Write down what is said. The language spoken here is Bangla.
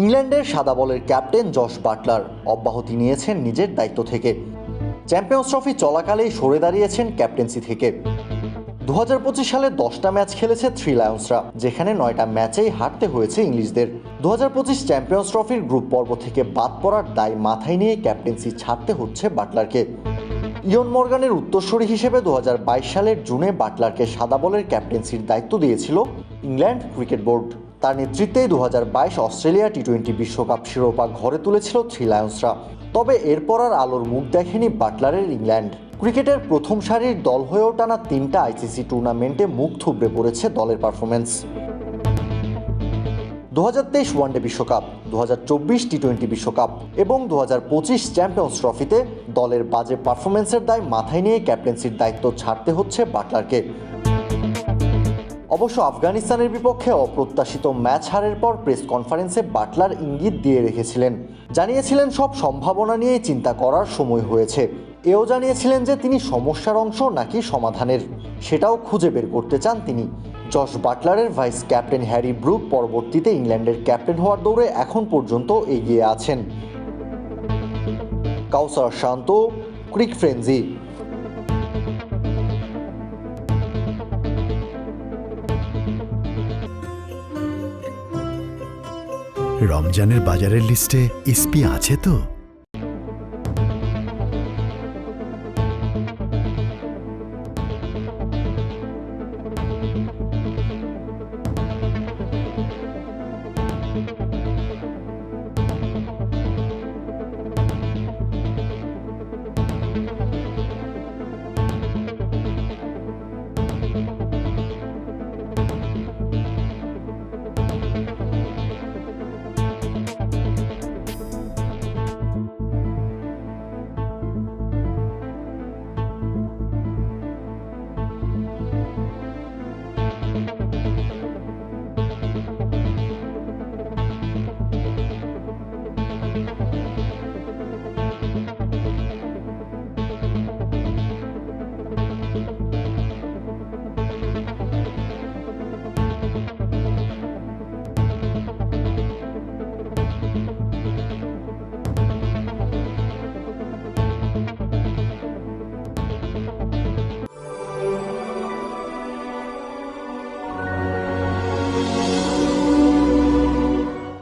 ইংল্যান্ডের সাদা বলের ক্যাপ্টেন জশ বাটলার অব্যাহতি নিয়েছেন নিজের দায়িত্ব থেকে। চ্যাম্পিয়ন্স ট্রফি চলাকালেই সরে দাঁড়িয়েছেন ক্যাপ্টেন্সি থেকে। দু হাজার পঁচিশ সালে দশটা ম্যাচ খেলেছে থ্রি লায়ন্সরা, যেখানে নয়টা ম্যাচেই হারতে হয়েছে ইংলিশদের। দু হাজার পঁচিশ চ্যাম্পিয়ন্স ট্রফির গ্রুপ পর্ব থেকে বাদ পড়ার দায় মাথায় নিয়ে ক্যাপ্টেন্সি ছাড়তে হচ্ছে বাটলারকে। ইয়ন মর্গানের উত্তরসূরি হিসেবে দু হাজার বাইশ সালের জুনে বাটলারকে সাদা বলের ক্যাপ্টেন্সির দায়িত্ব দিয়েছিল ইংল্যান্ড ক্রিকেট বোর্ড। তার নেতৃত্বেই দু হাজার বাইশ অস্ট্রেলিয়া টি টোয়েন্টি বিশ্বকাপ শিরোপা ঘরে তুলেছিল থ্রি লায়ন্সরা। তবে এরপর আর আলোর মুখ দেখেনি বাটলারের ইংল্যান্ড। ক্রিকেটের প্রথম সারির দল হয়েও টানা তিনটা আইসিসি টুর্নামেন্টে মুখ থুবড়ে পড়েছে দলের পারফরমেন্স দু হাজার তেইশ ওয়ানডে বিশ্বকাপ দু হাজার চব্বিশ টি টোয়েন্টি বিশ্বকাপ এবং দু হাজার পঁচিশ চ্যাম্পিয়ন্স ট্রফিতে দলের বাজে পারফরমেন্সের দায় মাথায় নিয়ে ক্যাপ্টেন্সির দায়িত্ব ছাড়তে হচ্ছে বাটলারকে। অবশ্য আফগানিস্তানের বিপক্ষে অপ্রত্যাশিত ম্যাচ হারের পর প্রেস কনফারেন্সে বাটলার ইঙ্গিত দিয়ে রেখেছিলেন। জানিয়েছিলেন, সব সম্ভাবনা নিয়ে চিন্তা করার সময় হয়েছে। এও জানিয়েছিলেন যে তিনি সমস্যার অংশ নাকি সমাধানের। সেটাও খুঁজে বের করতে চান তিনি। জশ বাটলারের ভাইস ক্যাপ্টেন হ্যারি ব্রুক পরবর্তীতে ইংল্যান্ডের ক্যাপ্টেন হওয়ার দৌড়ে এখন পর্যন্ত এগিয়ে আছেন। কাউসার শান্ত, ক্রিক ফ্রেন্জি রমজানের বাজারের লিস্টে এসপি আছে তো?